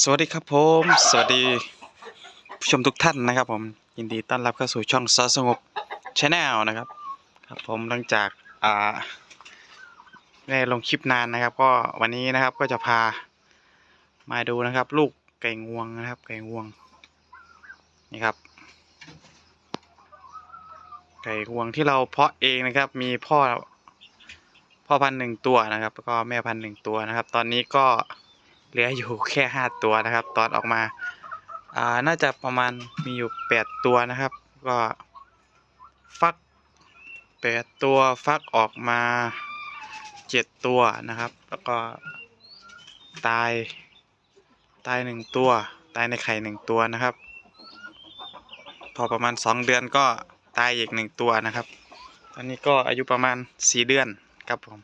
สวัสดีครับผม สวัสดีผู้ชมทุกท่านนะครับ ผมยินดีต้อนรับเข้าสู่ช่องซอสงบชาแนลนะครับครับผมหลังจากอ่าได้ลงคลิปนานนะครับ ก็วันนี้นะครับก็จะพามาดูนะครับ ลูกไก่งวงนะครับ ไก่งวงนี่ครับ ไก่งวงที่เราเพาะเองนะครับ มีพ่อพ่อพันหนึ่งตัวนะครับแล้วก็แม่พันหนึ่งตัวนะครับ ตอนนี้ก็ เหลืออยู่แค่ห้าตัวนะครับ ตอนออกมาอ่าน่าจะประมาณมีอยู่แปดตัวนะครับ ก็ฟักแปดตัวฟักออกมาเจ็ดตัวนะครับ แล้วก็ตายตายหนึ่งตัว ตายในไข่หนึ่งตัวนะครับ พอประมาณสองเดือนก็ตายอีกหนึ่งตัวนะครับ ตอนนี้ก็อายุประมาณสี่เดือนครับผม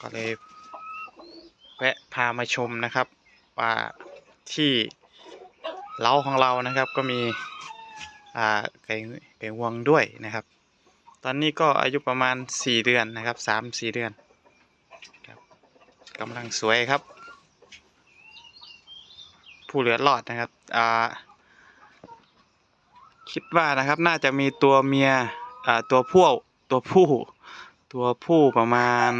ก็เลย แวะพามาชมนะครับ ว่าที่เล้าของเรานะครับก็มีอ่าไก่ไก่งวงด้วยนะครับ ตอนนี้ก็อายุประมาณสี่เดือนนะครับสามสี่เดือนครับกำลังสวยครับ ผู้เหลือรอดนะครับอ่าคิดว่านะครับน่าจะมีตัวเมียอ่าตัวผู้ตัวผู้ ตัวผู้ประมาณ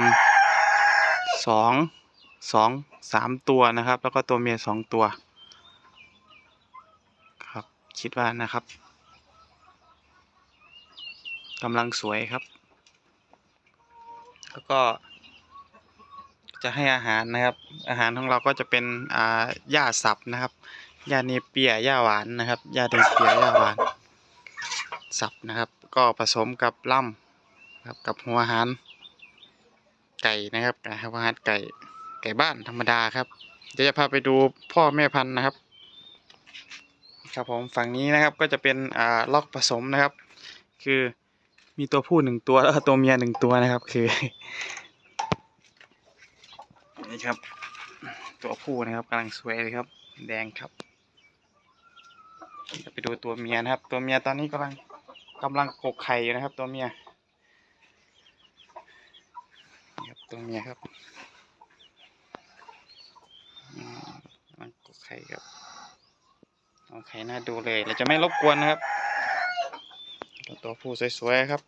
สอง สองสามตัวนะครับ แล้วก็ตัวเมียสองตัว ครับคิดว่านะครับกำลังสวยครับ แล้วก็จะให้อาหารนะครับ อาหารของเราก็จะเป็นอ่าหญ้าสับนะครับหญ้าเนเปียหญ้าหวานนะครับหญ้าเนเปียหญ้าหวาน สับนะครับ ก็ผสมกับล่ำครับกับหัวอาหารไก่นะครับหัวอาหารไก่ ไก่บ้านธรรมดาครับ เดี๋ยวจะพาไปดูพ่อแม่พันธุ์นะครับ ครับผมฝั่งนี้นะครับก็จะเป็นอ่าล็อกผสมนะครับ คือมีตัวผู้หนึ่งตัวแล้วก็ตัวเมียหนึ่งตัวนะครับ คือนี่ครับ ตัวผู้นะครับกำลังสวยเลยครับ แดงครับจะไปดูตัวเมียนะครับ ตัวเมียตอนนี้กำลังกำลังกกไข่อยู่นะครับ ตัวเมียครับตัวเมียครับอืมกำลังกก ไข่ครับเอาไข่น่าดูเลย เราจะไม่รบกวนนะครับ ตัวผู้สวยๆครับ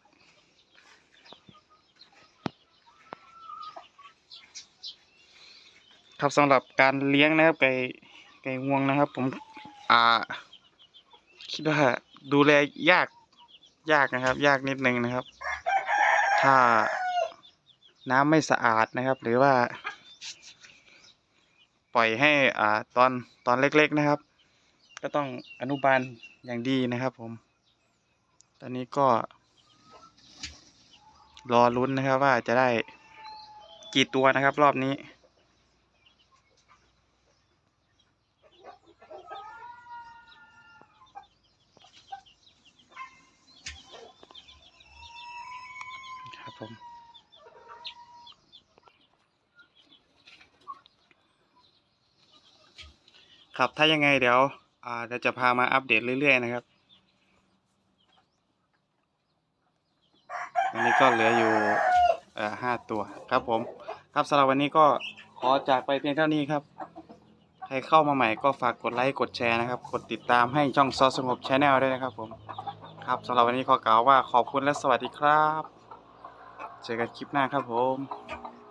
ครับสำหรับการเลี้ยงนะครับไก่ไก่งวงนะครับ ผมอ่าคิดว่าดูแลยากยากนะครับ ยากนิดนึงนะครับ ถ้าน้ำไม่สะอาดนะครับ หรือว่า ปล่อยให้อ่าตอนตอนเล็กๆนะครับ ก็ต้องอนุบาลอย่างดีนะครับผม ตอนนี้ก็ รอลุ้นนะครับว่าจะได้กี่ตัวนะครับ รอบนี้ครับผม ครับถ้ายังไงเดี๋ยวอ่าเดี๋ยวจะพามาอัปเดตเรื่อย ๆ นะครับ อันนี้ก็เหลืออยู่ห้าตัวครับผมครับสำหรับวันนี้ก็ขอจากไปเพียงเท่านี้ครับใครเข้ามาใหม่ก็ฝากกดไลค์กดแชร์นะครับ กดติดตามให้ช่องซอสงบชาแนลด้วยนะครับผมครับสำหรับวันนี้ขอกล่าวว่าขอบคุณและสวัสดีครับ เจอกันคลิปหน้าครับผม